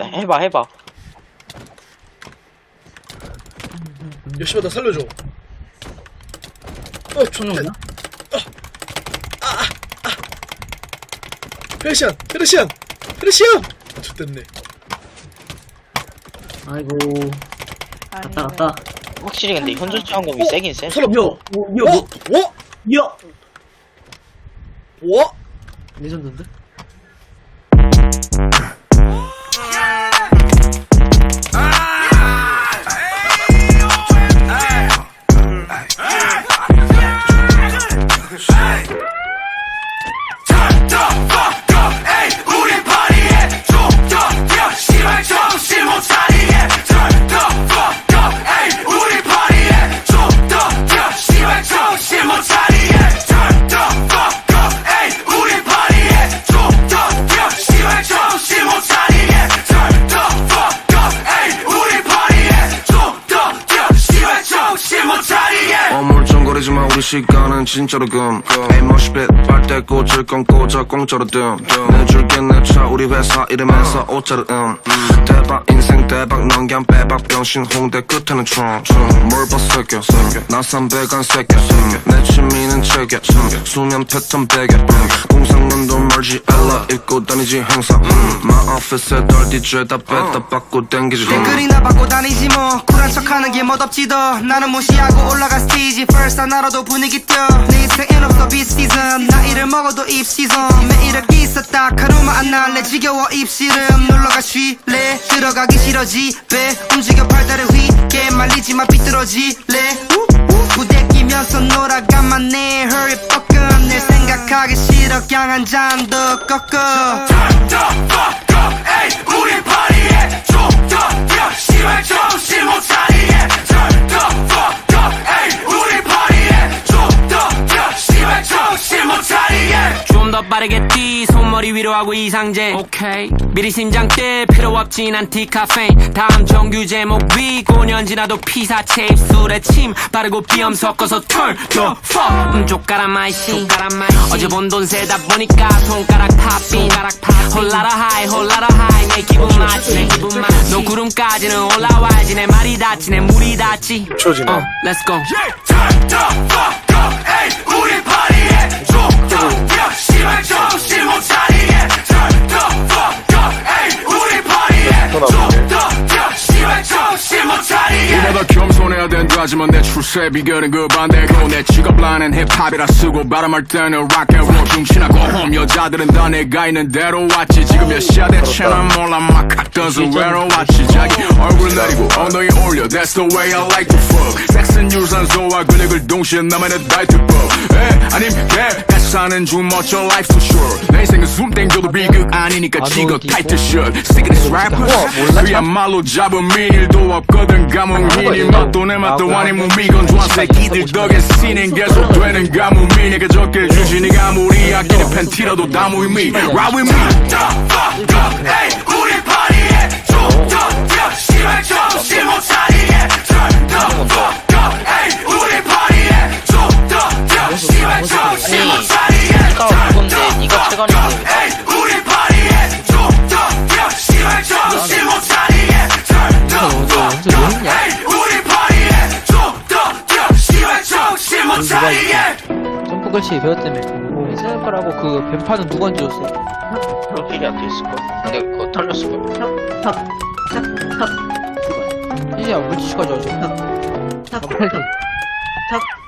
해봐 해봐. 야 씨발 나 살려줘. 어 총이 없나? 페르시안 페르시안 페르시안! 좋됐네. 아이고. 아니, 갔다 갔다. 확실히 근데 현존 지원금이 어? 세긴 세. 살아 야, 어, 야, 어? 뭐, 어? 야, 어? 레전 어물 시간은 진짜로 금. 머시빗 빨대 꽂을 건 꽂아 공짜로 뜸 내줄게 내 차 우리 회사 이름에서 옷자르 음. 대박 인생 대박 넌 그냥 빼박 병신 홍대 끝에는 총뭘 벗새겨. 나 삼백한 새끼 내 취미는 책에 수면 패턴 베개 공 상문도 멀지 엘라 입고 다니지 행사 My office에 덜 뒤죄다 뺐다 받고 땡기지 댓글이나 받고 다니지 뭐. 쿨한 척하는 게 멋없지 더 나는 무시하고 올라가 스테이지. First 안 알아도 분위기 띄내 인생엔 없어 비시즌 나이를 먹어도 입시즌 매일을 있었다. 하루만 안 날래. 지겨워 입시름. 놀러가 쉬래? 들어가기 싫어 집에 움직여 팔다를 휘게 말리지마 삐뚤어질래? 부대 끼면서 놀아가만 해. Hurry fuck up. 내 하기 싫어 그냥 한잔더 꺾어 위로 하고 이상제. 오케이. 미리 심장 때 필요 없진 않티 카페인. 다음 정규 제목 위 5년 지나도 피사체 입술에 침. 바르고 비염 섞어서 turn the fuck 음 족가라 마이씨. 어제 번돈 세다 보니까 손가락 팝빈 홀라라 하이 홀라라 하이. 내 기분 맞지? 너 구름까지는 올라와야지. 내 말이 닿지 내 물이 닿지. 조지마 어 let's go. 우리보다 하지만 내 출세 비결은 그 반대고 내 직업 라는 힙합이라 쓰고 바람할 때는 락앤롤 중신하고 홈 여자들은 다 내가 있는 대로 왔지. 지금 몇 시야 대체 난 몰라. 막 핫던스 외로웠지. 자기 얼굴 내리고 엉덩이 올려. That's the way I like to fuck. 섹스는 유산소와 근육을 동시에 나만의 다이트법 에 아님 개 같이 사는 중 멋져. Life's too short. 내 인생은 숨 땡겨도 비극 아니니까 찍어 타이트 샷 Stick this rapper. 그야말로 잡은 일도 없거든. 가뭄이니 맛도 내 맛도 아닌 무미건 좋아 새끼들 덕에 신인 계속 되는 가뭄이. 내가 적게 주지 네가 아무리 아끼는 팬티라도 다 무의미 Ride with me. 니가 점프글씨 배웠다며 뭐 생각하라고 그 뱀파는 누가 얹어줬어? 프로필이한테 있을걸 근데 그거 털렸을걸 이제야 물티슈까지 얹어. 탁, 탁, 탁, 탁.